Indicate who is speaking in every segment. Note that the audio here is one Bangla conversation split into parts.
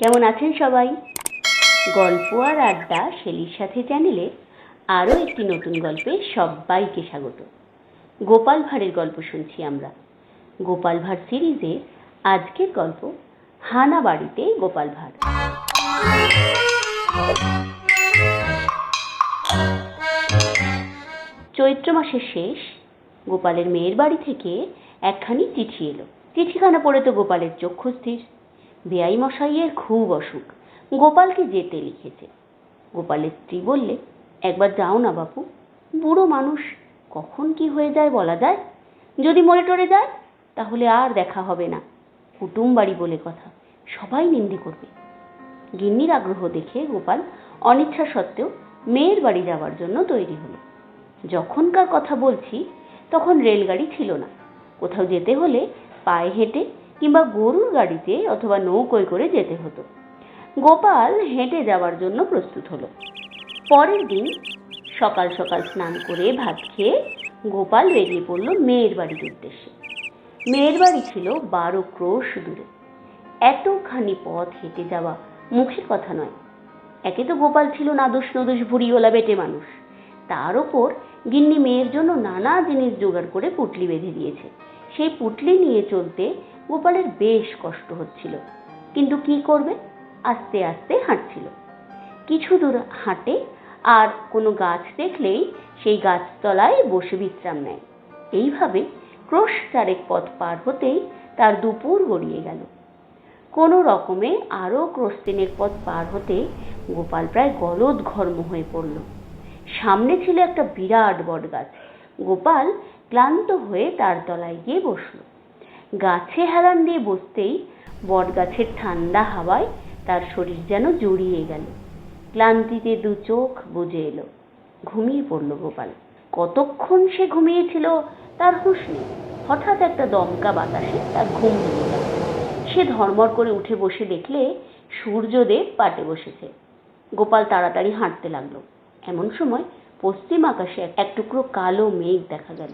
Speaker 1: কেমন আছেন সবাই? গল্প আর আড্ডা শেলির সাথে চ্যানেলে আরও একটি নতুন গল্পে সবাইকে স্বাগত। গোপাল ভাঁড়ের গল্প শুনছি আমরা। গোপাল ভাঁড় সিরিজে আজকের গল্প হানা বাড়িতে গোপাল ভাঁড়। চৈত্র মাসের শেষ, গোপালের মেয়ের বাড়ি থেকে একখানি চিঠি এলো। চিঠিখানা পড়ে তো গোপালের চক্ষু স্থির। বেআই মশাইয়ের খুব অসুখ। গোপালকে যেতে লিখেছে। গোপালের স্ত্রী বললে, একবার যাও না বাপু, বুড়ো মানুষ, কখন কি হয়ে যায় বলা যায়? যদি মরে টরে যায়, তাহলে আর দেখা হবে না। কুটুম বাড়ি বলে কথা, সবাই নিন্দে করবে। গিন্নির আগ্রহ দেখে গোপাল অনিচ্ছা সত্ত্বেও মেয়ের বাড়ি যাওয়ার জন্য তৈরি হলো। যখনকার কথা বলছি, তখন রেলগাড়ি ছিল না। কোথাও যেতে হলে পায়ে হেঁটে কিংবা গরুর গাড়িতে অথবা নৌকোয় করে যেতে হতো। গোপাল হেঁটে যাওয়ার জন্য প্রস্তুত হলো। পরের দিন সকাল সকাল স্নান করে ভাত খেয়ে গোপাল বেরিয়ে পড়ল মেয়ের বাড়ির উদ্দেশ্যে। মেয়ের বাড়ি ছিল বারো ক্রোশ দূরে। এতখানি পথ হেঁটে যাওয়া মুখের কথা নয়। একে তো গোপাল ছিল নাদুস নদুস ভুড়িওয়ালা বেটে মানুষ। তার ওপর গিন্নি মেয়ের জন্য নানা জিনিস জোগাড় করে পুটলি বেঁধে দিয়েছে। সেই পুটলি নিয়ে চলতে গোপালের বেশ কষ্ট হচ্ছিল। কিন্তু কি করবে? আস্তে আস্তে হাঁটছিল। কিছু দূর হাঁটে আর কোনো গাছ দেখলেই সেই গাছতলায় বসে বিশ্রাম নেয়। এইভাবে ক্রোশ চারেক পথ পার হতেই তার দুপুর গড়িয়ে গেল। কোনো রকমে আরও ক্রোশ পথ পার হতে গোপাল প্রায় গলদ ঘর্ম হয়ে পড়ল। সামনে ছিল একটা বিরাট বট গাছ গোপাল ক্লান্ত হয়ে তার তলায় গিয়ে বসল। গাছে হেলান দিয়ে বসতেই বটগাছের ঠান্ডা হাওয়ায় তার শরীর যেন জড়িয়ে গেল। ক্লান্তিতে দু চোখ বুজে এলো। ঘুমিয়ে পড়ল গোপাল। কতক্ষণ সে ঘুমিয়েছিল তার হুঁশ নেই। হঠাৎ একটা দমকা বাতাসে তার ঘুম ভেঙে গেল। সে ধর্মর করে উঠে বসে দেখলে সূর্যদেব পাটে বসেছে। গোপাল তাড়াতাড়ি হাঁটতে লাগল। এমন সময় পশ্চিম আকাশে এক টুকরো কালো মেঘ দেখা গেল।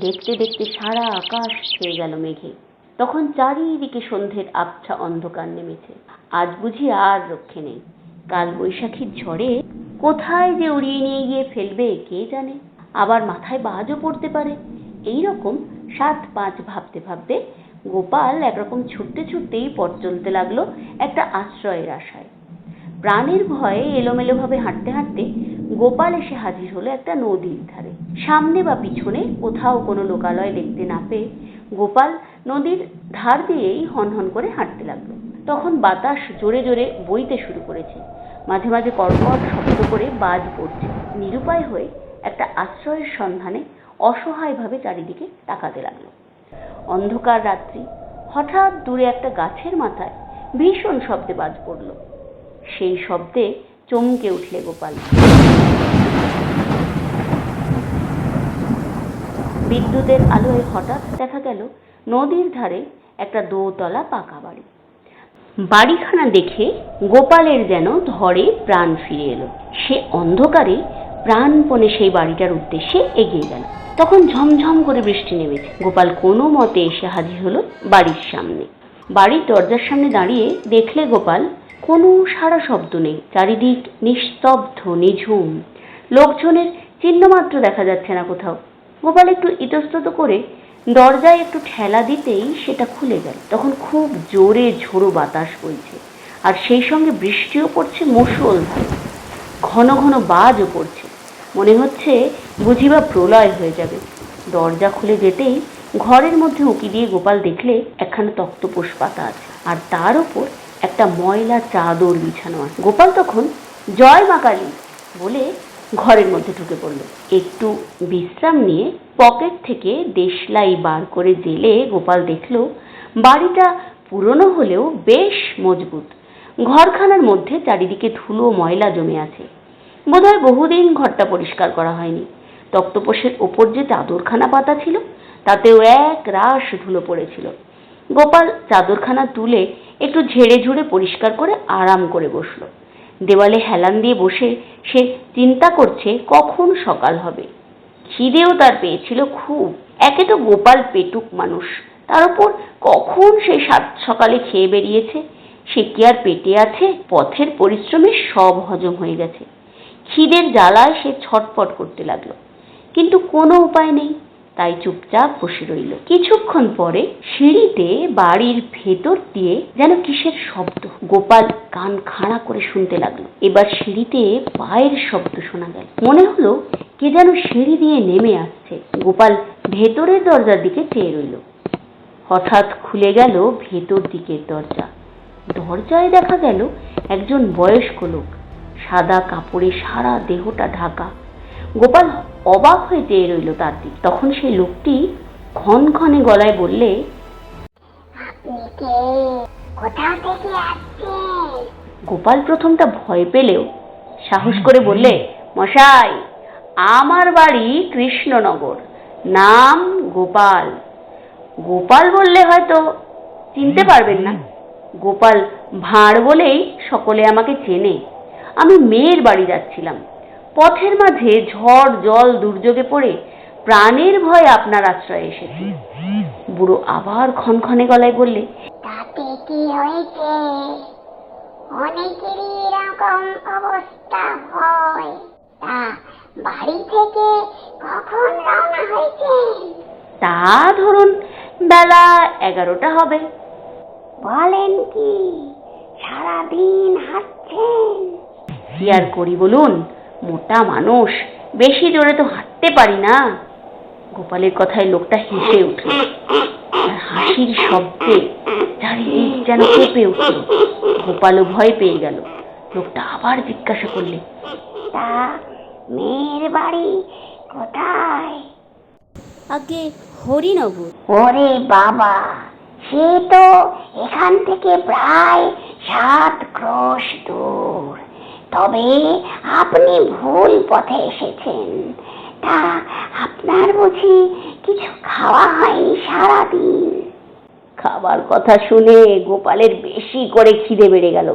Speaker 1: দেখতে দেখতে সারা আকাশ ছেয়ে গেল মেঘে। তখন চারিদিকে সন্ধ্যের আবছা অন্ধকার নেমেছে। আজ বুঝি আর রক্ষে নেই। কাল বৈশাখীর ঝড়ে কোথায় যে উড়িয়ে নিয়ে গিয়ে ফেলবে, কে জানে? আবার মাথায় বাজও পড়তে পারে। এই রকম সাত পাঁচ ভাবতে ভাবতে গোপাল একরকম ছুটতে ছুটতেই পথ চলতে লাগল একটা আশ্রয়ের আশায়। প্রাণের ভয়ে এলোমেলোভাবে হাঁটতে হাঁটতে গোপাল এসে হাজির হলো একটা নদীর ধারে। সামনে বা পিছনে কোথাও কোনো লোকালয় দেখতে না পেয়ে গোপাল নদীর ধার দিয়েই হনহন করে হাঁটতে লাগল। তখন বাতাস জোরে জোরে বইতে শুরু করেছে। মাঝে মাঝে কর্কট শব্দ করে বাজ পড়ছে। নিরুপায় হয়ে একটা আশ্রয়ের সন্ধানে অসহায়ভাবে চারিদিকে তাকাতে লাগল। অন্ধকার রাত্রি, হঠাৎ দূরে একটা গাছের মাথায় ভীষণ শব্দে বাজ পড়ল। সেই শব্দে চমকে উঠলে গোপাল। বিদ্যুতের আলোয় হঠাৎ দেখা গেল নদীর ধারে একটা দোতলা পাকা বাড়ি। বাড়িখানা দেখে গোপালের যেন ধরে প্রাণ ফিরে এলো। সে অন্ধকারে প্রাণপণে সেই বাড়িটার উদ্দেশ্যে এগিয়ে গেল। তখন ঝমঝম করে বৃষ্টি নেমেছে। গোপাল কোনো মতে এসে হাজির হলো বাড়ির সামনে। বাড়ির দরজার সামনে দাঁড়িয়ে দেখলে গোপাল কোনো সারা শব্দ নেই, চারিদিক নিস্তব্ধ, নিঝুম। লোকজনের চিহ্নমাত্র দেখা যাচ্ছে না কোথাও। গোপাল একটু ইতস্তত করে দরজায় একটু ঠেলা দিতেই সেটা খুলে গেল তখন খুব জোরে ঝোড়ো বাতাস বইছে। আর সেই সঙ্গে বৃষ্টিও পড়ছে মুষলধারে ঘন ঘন বাজও পড়ছে। মনে হচ্ছে বুঝিবা প্রলয় হয়ে যাবে। দরজা খুলে যেতেই ঘরের মধ্যে উঁকি দিয়ে গোপাল দেখলে একখানা তক্তপোষ পাতা আছে। আর তার ওপর একটা ময়লা চাদর বিছানো আছে। গোপাল তখন, জয় মা কালী বলে ঘরের মধ্যে ঢুকে পড়ল। একটু বিশ্রাম নিয়ে পকেট থেকে দেশলাই বার করে জেলে গোপাল দেখল, বাড়িটা পুরনো হলেও বেশ মজবুত। ঘরখানার মধ্যে চারিদিকে ধুলো ময়লা জমে আছে। বোধহয় বহুদিন ঘরটা পরিষ্কার করা হয়নি। তক্তপোষের ওপর যে চাদরখানা পাতা ছিল, তাতেও এক রাশ ধুলো পড়েছিল। গোপাল চাদরখানা তুলে একটু ঝেড়ে ঝুড়ে পরিষ্কার করে আরাম করে বসল। দেওয়ালে হেলান দিয়ে বসে সে চিন্তা করছে কখন সকাল হবে। খিদেও তার পেয়েছিল খুব। একে তো গোপাল পেটুক মানুষ। তার উপর কখন সে সাত সকালে খেয়ে বেরিয়েছে? সে কি আর পেটে আছে? পথের পরিশ্রমে সব হজম হয়ে গেছে। খিদের জ্বালায় সে ছটফট করতে লাগল। কিন্তু কোনো উপায় নেই। তাই চুপচাপ বসে রইল। কিছুক্ষণ পরে সিঁড়িতে বাড়ির ভেতর দিয়ে যেন কিসের শব্দ, গোপাল কান খাড়া করে শুনতে লাগল। এবার সিঁড়িতে পায়ের শব্দ শোনা গেল। মনে হলো কে যেন সিঁড়ি দিয়ে নেমে আসছে। গোপাল ভেতরের দরজার দিকে চেয়ে রইল। হঠাৎ খুলে গেল ভেতর দিকের দরজা। দরজায় দেখা গেল একজন বয়স্ক লোক। সাদা কাপড়ে সারা দেহটা ঢাকা। গোপাল অবাক হয়ে চেয়ে রইল তার দিক। তখন সেই লোকটি ক্ষণ ক্ষণে গলায় বললে গোপাল প্রথমটা ভয় পেলেও সাহস করে বললে মশাই আমার বাড়ি কৃষ্ণনগর। নাম গোপাল। গোপাল বললে হয়তো চিনতে পারবেন না। গোপাল ভাঁড় বলেই সকলে আমাকে চেনে। আমি মেয়ের বাড়ি যাচ্ছিলাম। পথের মাঝে ঝড় জল দুর্যোগে পড়ে প্রাণের ভয়ে আপনার আশ্রয়ে এসেছি। বুড়ো আবার ক্ষণক্ষণে গলায় বললে
Speaker 2: তাতে কি হয়েছে? অনেকেরই এরকম অবস্থা হয়। তা বাড়ি থেকে কখন রওনা হয়েছেন
Speaker 1: তা ধরুন বেলা এগারোটা হবে।
Speaker 2: বলেন কি সারাদিন হাঁটছেন?
Speaker 1: কি আর করি বলুন? মোটা মানুষ। বেশি জোরে তো হাঁটতে পারি না। গোপালের কথায় লোকটা হেসে উঠল। আর হাসির শব্দে চারিদিক যেন কেঁপে উঠল। গোপালও ভয় পেয়ে গেল। লোকটা আবার জিজ্ঞাসা করলে
Speaker 2: তা মেয়ের বাড়ি কোথায়?
Speaker 1: আগে হরিনগর।
Speaker 2: ওরে বাবা সে তো এখান থেকে প্রায় সাত ক্রোশ দূর। তবে আপনি ভুল পথে এসেছেন। তা আপনার বুঝি কিছু খাওয়া হয়নি সারাদিন?
Speaker 1: খাবার কথা শুনে গোপালের বেশি করে খিদে বেড়ে গেল।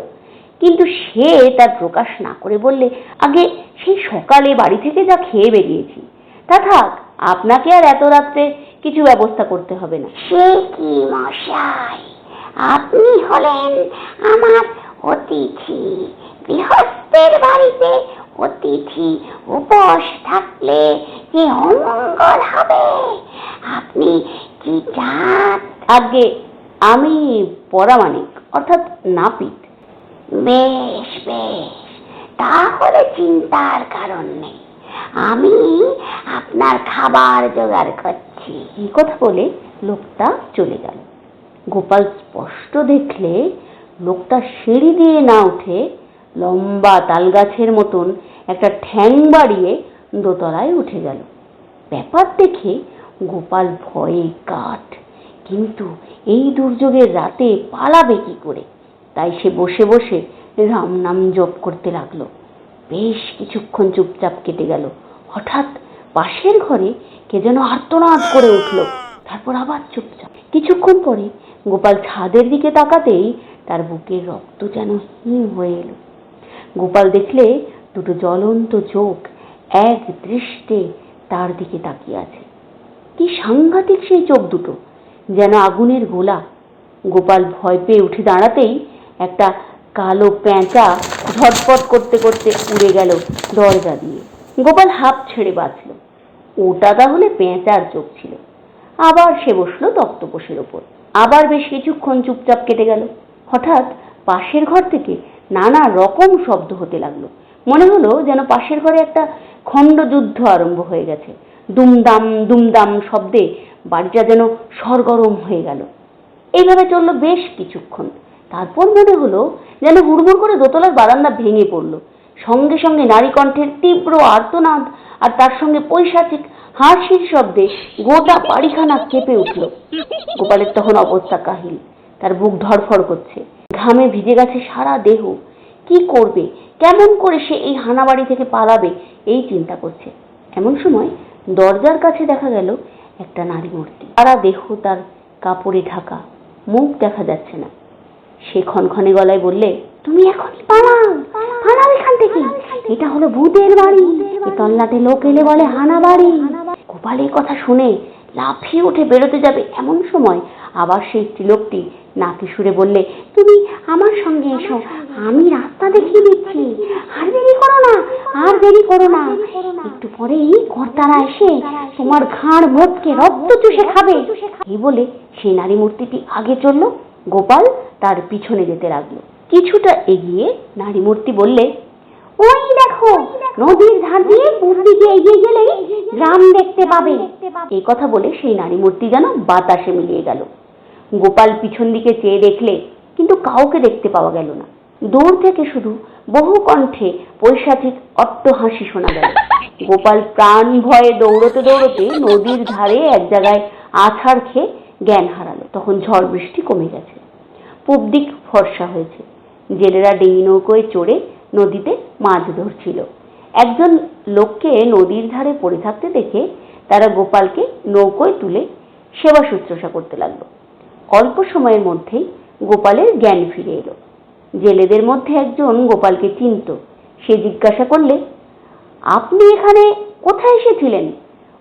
Speaker 1: কিন্তু সে তার প্রকাশ না করে বললে আগে সেই সকালে বাড়ি থেকে যা খেয়ে বেরিয়েছি তা থাক আপনাকে আর এত রাত্রে কিছু ব্যবস্থা করতে হবে না।
Speaker 2: সে কি মশাই? আপনি হলেন আমার অতিথি। গৃহস্থের বাড়িতে অতিথি উপোস থাকলে যে অমঙ্গল হবে। আপনি কি জাত?
Speaker 1: আগে আমি পরামানিক অর্থাৎ নাপিত।
Speaker 2: বেশ বেশ তাহলে চিন্তার কারণ নেই। আমি আপনার খাবার জোগাড় করছি।
Speaker 1: এই কথা বলে লোকটা চলে গেল। গোপাল স্পষ্ট দেখলে লোকটা সিঁড়ি দিয়ে না উঠে লম্বা তালগাছের মতন একটা ঠ্যাং বাড়িয়ে দোতলায় উঠে গেল। ব্যাপার দেখে গোপাল ভয়ে কাঠ, কিন্তু এই দুর্যোগের রাতে পালাবে কি করে? তাই সে বসে বসে রাম নাম জপ করতে লাগল। বেশ কিছুক্ষণ চুপচাপ কেটে গেল। হঠাৎ পাশের ঘরে কে যেন আর্তনাদ করে উঠল। তারপর আবার চুপচাপ। কিছুক্ষণ পরে গোপাল ছাদের দিকে তাকাতেই তার বুকের রক্ত যেন হিম হয়ে এলো। গোপাল দেখলে দুটো জ্বলন্ত চোখ এক দৃষ্টে তার দিকে তাকিয়ে আছে। কি সাংঘাতিক সেই চোখ দুটো, যেন আগুনের গোলা। গোপাল ভয় পেয়ে উঠে দাঁড়াতেই একটা কালো প্যাঁচা ঝটপট করতে করতে উড়ে গেল দরজা দিয়ে। গোপাল হাঁপ ছেড়ে বাঁচল। ওটা তাহলে পেঁচার চোখ ছিল। আবার সে বসল তক্তপোষের ওপর। আবার বেশ কিছুক্ষণ চুপচাপ কেটে গেল। হঠাৎ পাশের ঘর থেকে নানা রকম শব্দ হতে লাগল। মনে হলো যেন পাশের ঘরে একটা খণ্ডযুদ্ধ আরম্ভ হয়ে গেছে। দুমদাম দুমদাম শব্দে বাড়িটা যেন সরগরম হয়ে গেল। এইভাবে চলল বেশ কিছুক্ষণ। তারপর মনে হলো যেন হুড়মুড় করে দোতলার বারান্দা ভেঙে পড়ল। সঙ্গে সঙ্গে নারী কণ্ঠের তীব্র আর্তনাদ আর তার সঙ্গে পৈশাচিক হাসির শব্দে গোটা বাড়িখানা কেঁপে উঠল। গোপালের তখন অবস্থা কাহিল। তার বুক ধড়ফড় করছে। ঘামে ভিজে গেছে সারা দেহ। কি করবে? কেমন করে সে এই হানাবাড়ি থেকে পালাবে? এই চিন্তা করছে। এমন সময় দরজার কাছে দেখা গেল একটা নারী মূর্তি। সারা দেহ তার কাপড়ে ঢাকা, মুখ দেখা যাচ্ছে না। সে ক্ষণক্ষণে গলায় বললে, তুমি এখনই পালাও এখান থেকে। এটা হলো ভূতের বাড়ি। তল্লাটে লোক এলে বলে হানা বাড়ি গোপালের কথা শুনে লাফিয়ে উঠে বেরোতে যাবে এমন সময় আবার সেই স্ত্রীলোকটি নাকি সুরে বললে তুমি
Speaker 2: আমার সঙ্গে এসো আমি রাস্তা দেখিয়ে দিচ্ছি। আর দেরি করো না আর দেরি করো না। একটু পরেই কর্তারা এসে তোমার ঘাড় মোটকে রক্ত চুষে খাবে।
Speaker 1: এই বলে সেই নারী মূর্তিটি আগে চলল। গোপাল তার পিছনে যেতে লাগল। কিছুটা এগিয়ে নারী মূর্তি বললে
Speaker 2: ওই দেখো নদীর ধার দিয়ে পূব দিকে এগিয়ে গেলেই গ্রাম দেখতে পাবে।
Speaker 1: এই কথা বলে সেই নারী মূর্তি যেন বাতাসে মিলিয়ে গেল। গোপাল পিছন দিকে চেয়ে দেখলে কিন্তু কাউকে দেখতে পাওয়া গেল না। দূর থেকে শুধু বহু কণ্ঠে পৈশাচিক অট্ট হাসি শোনা গেল। গোপাল প্রাণ ভয়ে দৌড়তে দৌড়তে নদীর ধারে এক জায়গায় আছাড় খেয়ে জ্ঞান হারালো। তখন ঝড় বৃষ্টি কমে গেছে। পূব দিক ফর্সা হয়েছে। জেলেরা ডিঙি নৌকোয় চড়ে নদীতে মাছ ধরছিল। একজন লোককে নদীর ধারে পড়ে থাকতে দেখে তারা গোপালকে নৌকোয় তুলে সেবা শুশ্রূষা করতে লাগল। অল্প সময়ের মধ্যেই গোপালের জ্ঞান ফিরে এলো। জেলেদের মধ্যে একজন গোপালকে চিনত। সে জিজ্ঞাসা করলে, আপনি এখানে কোথায় এসেছিলেন?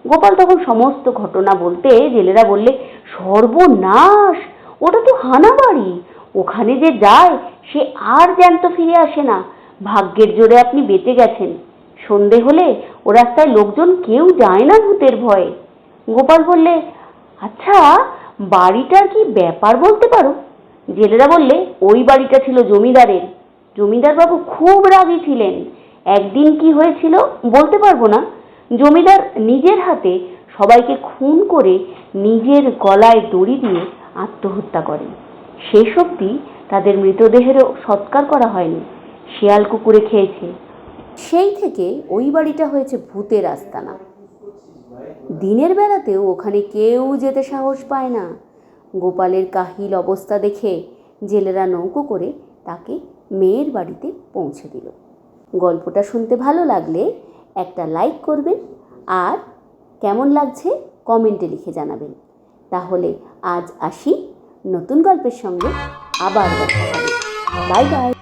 Speaker 1: গোপাল তখন সমস্ত ঘটনা বলতে জেলেরা বললে, সর্বনাশ! ওটা তো হানাবাড়ি ওখানে যে যায়, সে আর জ্যান্ত ফিরে আসে না। ভাগ্যের জোরে আপনি বেঁচে গেছেন। সন্ধে হলে ও রাস্তায় লোকজন কেউ যায় না ভূতের ভয়ে। গোপাল বললে আচ্ছা বাড়িটার কি ব্যাপার বলতে পারো? জেলেরা বললে, ওই বাড়িটা ছিল জমিদারের। জমিদার বাবু খুব রাগী ছিলেন। একদিন কি হয়েছিল বলতে পারব না। জমিদার নিজের হাতে সবাইকে খুন করে নিজের গলায় দড়ি দিয়ে আত্মহত্যা করেন। শেষ অবধি তাদের মৃতদেহেরও সৎকার করা হয়নি। শিয়াল কুকুরে খেয়েছে। সেই থেকে ওই বাড়িটা হয়েছে ভূতের আস্তানা। দিনের বেলাতেও ওখানে কেউ যেতে সাহস পায় না। গোপালের কাহিল অবস্থা দেখে জেলেরা নৌকো করে তাকে মেয়ের বাড়িতে পৌঁছে দিল। গল্পটা শুনতে ভালো লাগলে একটা লাইক করবেন আর কেমন লাগছে কমেন্টে লিখে জানাবেন। তাহলে আজ আসি নতুন গল্পের সঙ্গে আবার বাই বাই।